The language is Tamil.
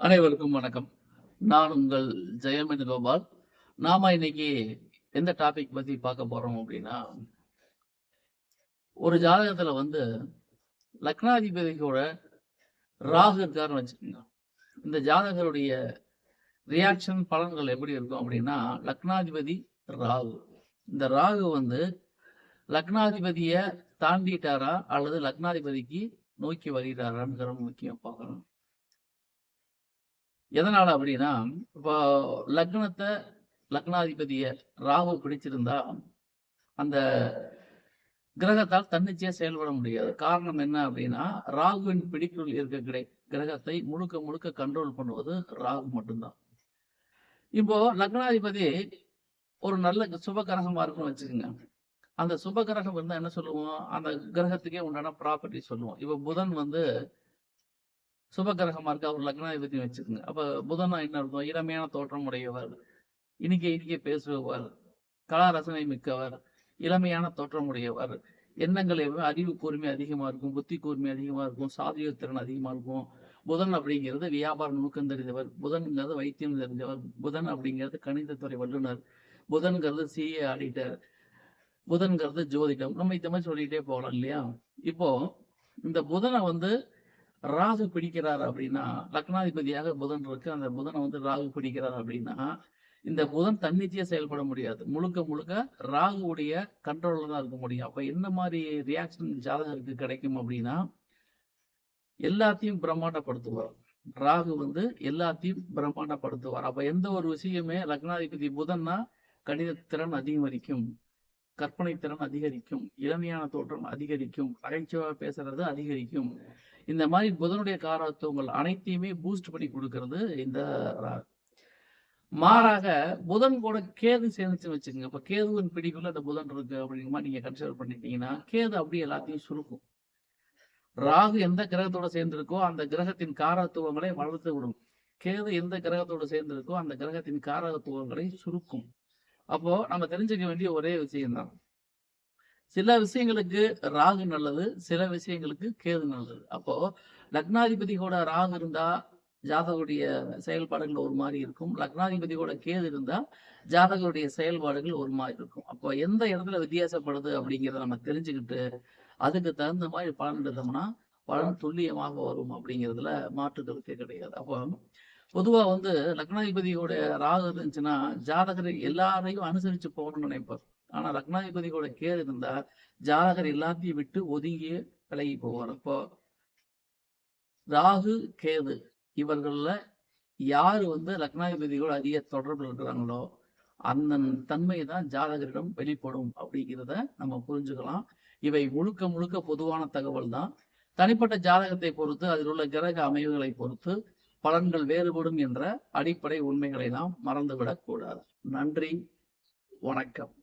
அனைவருக்கும் வணக்கம். நான் உங்கள் ஜெயமணி கோபால். நாம இன்னைக்கு எந்த டாபிக் பத்தி பார்க்க போறோம் அப்படின்னா ஒரு ஜாதகத்துல வந்து லக்னாதிபதியோட ராகு இருக்காருன்னு வச்சுக்கோங்க. இந்த ஜாதகருடைய ரியாக்ஷன் பலன்கள் எப்படி இருக்கும் அப்படின்னா லக்னாதிபதி ராகு. இந்த ராகு வந்து லக்னாதிபதிய தாண்டிட்டாரா அல்லது லக்னாதிபதிக்கு நோக்கி வருகிறாரான்னு முக்கியம் பார்க்கணும். எதனால அப்படின்னா இப்போ லக்னத்தை லக்னாதிபதிய ராகு பிடிச்சிருந்தா அந்த கிரகத்தால் தன்னிச்சையா செயல்பட முடியாது. காரணம் என்ன அப்படின்னா ராகுவின் பிடிக்குள் இருக்க கிடை கிரகத்தை முழுக்க முழுக்க கண்ட்ரோல் பண்ணுவது ராகு மட்டும்தான். இப்போ லக்னாதிபதி ஒரு நல்ல சுப கிரகமா இருக்குன்னு வச்சுக்கோங்க. அந்த சுப கிரகம் இருந்தால் என்ன சொல்லுவோம்? அந்த கிரகத்துக்கே உண்டான ப்ராப்பர்ட்டி சொல்லுவோம். இப்போ புதன் வந்து சுப கிரகமா இருக்கு அவர் லக்னாதிபதி வச்சுக்கோங்க அப்ப புதனா என்ன அர்த்தம்? இளமையான தோற்றம் உடையவர். இனிக்க இனிக்க பேசுபவர். கலாரசனை மிக்கவர். இளமையான தோற்றம் உடையவர். எண்ணங்கள் எப்பவுமே அறிவு கூர்மை அதிகமா இருக்கும் புத்தி கூர்மை அதிகமா இருக்கும் சாதிய திறன் அதிகமா இருக்கும். புதன் அப்படிங்கிறது வியாபார நுணுக்கம் தெரிந்தவர். புதன்ங்கிறது வைத்தியம் தெரிஞ்சவர் புதன் அப்படிங்கிறது கணிதத்துறை வல்லுநர். புதன்கிறது சிஏ ஆடிட்டர் புதன்கிறது ஜோதிடம். நம்ம இந்த மாதிரி சொல்லிட்டே போகலாம் இல்லையா? இப்போ இந்த புதனை வந்து ராகு பிடிக்கிறார் அப்படின்னா லக்னாதிபதியாக புதன் இருக்கு. அந்த புதனை வந்து ராகு பிடிக்கிறார் அப்படின்னா இந்த புதன் தன்னிச்சையா செயல்பட முடியாது. முழுக்க முழுக்க ராகுவுடைய கண்ட்ரோல்ல தான் இருக்க முடியும். அப்ப என்ன மாதிரி ரியாக்ஷன் ஜாதகருக்கு கிடைக்கும் அப்படின்னா எல்லாத்தையும் பிரம்மாண்டப்படுத்துவார். ராகு வந்து எல்லாத்தையும் பிரம்மாண்டப்படுத்துவார். அப்ப எந்த ஒரு விஷயமே லக்னாதிபதி புதன்னா கணித திறன் அதிகரிக்கும். கற்பனை திறன் அதிகரிக்கும் இளமையான தோற்றம் அதிகரிக்கும் நகைச்சுவாக பேசுறது அதிகரிக்கும். இந்த மாதிரி புதனுடைய காரத்துவங்கள் அனைத்தையுமே பூஸ்ட் பண்ணி கொடுக்கறது இந்த மாறாக புதன் கூட கேது சேர்ந்துச்சுன்னு வச்சுக்கோங்க. இப்ப கேதுவின் பிடிக்குள்ள அந்த புதன் இருக்கு அப்படிங்கிற மாதிரி நீங்க கன்சிடர் பண்ணிட்டீங்கன்னா கேது அப்படியே எல்லாத்தையும் சுருக்கும். ராகு எந்த கிரகத்தோட சேர்ந்திருக்கோ அந்த கிரகத்தின் காரத்துவங்களை வளர்த்து விடும். கேது எந்த கிரகத்தோட சேர்ந்திருக்கோ அந்த கிரகத்தின் காரத்துவங்களை சுருக்கும். அப்போ நம்ம தெரிஞ்சுக்க வேண்டிய ஒரே விஷயம்தான். சில விஷயங்களுக்கு ராகு நல்லது சில விஷயங்களுக்கு கேது நல்லது. அப்போ லக்னாதிபதி கூட ராகு இருந்தா ஜாதகருடைய செயல்பாடுகள் ஒரு மாதிரி இருக்கும். லக்னாதிபதி கூட கேது இருந்தா ஜாதகருடைய செயல்பாடுகள் ஒரு மாதிரி இருக்கும். அப்போ எந்த இடத்துல வித்தியாசப்படுது அப்படிங்கிறத நம்ம தெரிஞ்சுக்கிட்டு அதுக்கு தகுந்த மாதிரி பலன் எடுத்தோம்னா பலன் துல்லியமாக வரும் அப்படிங்கிறதுல மாற்று கருத்து கிடையாது. அப்போ பொதுவா வந்து லக்னாதிபதியோட ராகு இருந்துச்சுன்னா ஜாதகர் எல்லாரையும் அனுசரிச்சு போகணும்னு நினைப்பார் ஆனா லக்னாதிபதியோட கேர் இருந்தா ஜாதகர் எல்லாத்தையும் விட்டு ஒதுங்கி விலகி போவார். அப்போ ராகு கேது இவர்கள்ல யாரு வந்து லக்னாதிபதியோட அதிக தொடர்பில் இருக்கிறாங்களோ அந்த தன்மை தான் ஜாதகரிடம் வெளிப்படும் அப்படிங்கிறத நம்ம புரிஞ்சுக்கலாம். இவை முழுக்க முழுக்க பொதுவான தகவல் தான் தனிப்பட்ட ஜாதகத்தை பொறுத்து அதில் உள்ள கிரக அமைவுகளை பொறுத்து பலன்கள் வேறுபடும் என்ற அடிப்படை உண்மைகளை நாம் மறந்துவிடக் கூடாது நன்றி. வணக்கம்.